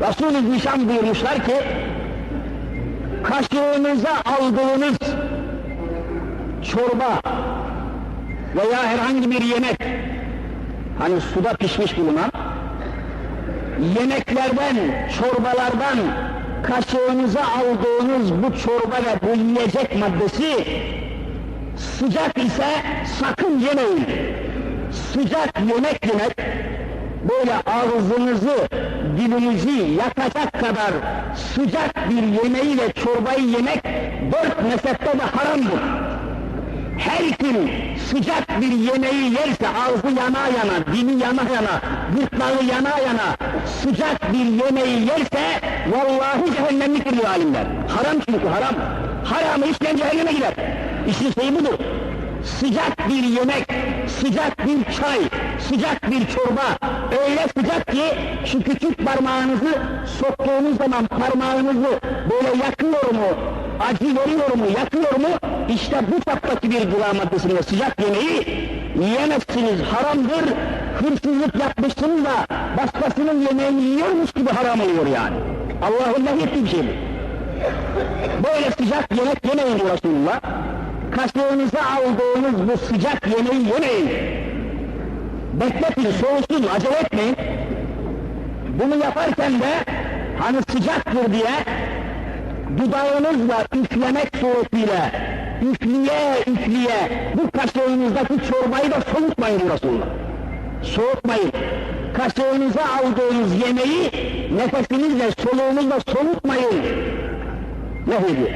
Resul-i Zişan buyurmuşlar ki, kaşığınıza aldığınız çorba veya herhangi bir yemek, hani suda pişmiş bulunan, yemeklerden, çorbalardan kaşığınıza aldığınız bu çorba ve bu yiyecek maddesi sıcak ise sakın yemeyin. Sıcak yemek yemek böyle ağzınızı, dilinizi yakacak kadar sıcak bir yemeği ve çorbayı yemek dört mezhepte de haramdır. Her kim sıcak bir yemeği yerse ağzı yana yana, dili yana yana, gırtlağı yana yana sıcak bir yemeği yerse vallahi cehennemliktir diyor alimler. Haram çünkü haram. Haramı işleyen cehenneme gider. İşin şeyi budur. Sıcak bir yemek, sıcak bir çay, sıcak bir çorba öyle sıcak ki şu küçük parmağınızı soktuğunuz zaman parmağınızı böyle yakıyor mu, acı veriyor mu, yakıyor mu? İşte bu çaptaki bir gıda maddesini ve sıcak yemeği yiyemezsiniz, haramdır. Hırsızlık yapmışsınız da başkasının yemeğini yiyormuş gibi haram oluyor yani. Allah'ın nehyettiği bir şey bu. Böyle sıcak yemek yemeyin Resulullah. Kaşığınıza aldığınız bu sıcak yemeği yemeyin. Bekletin, soğusun, acele etmeyin. Bunu yaparken de hani sıcaktır diye dudağınızla üflemek suretiyle üfleye üfleye bu kaşığınızdaki çorbayı da soğutmayın Resulullah. Soğutmayın. Kaşığınıza aldığınız yemeği nefesinizle, soluğunuzla soğutmayın. Ne diyor?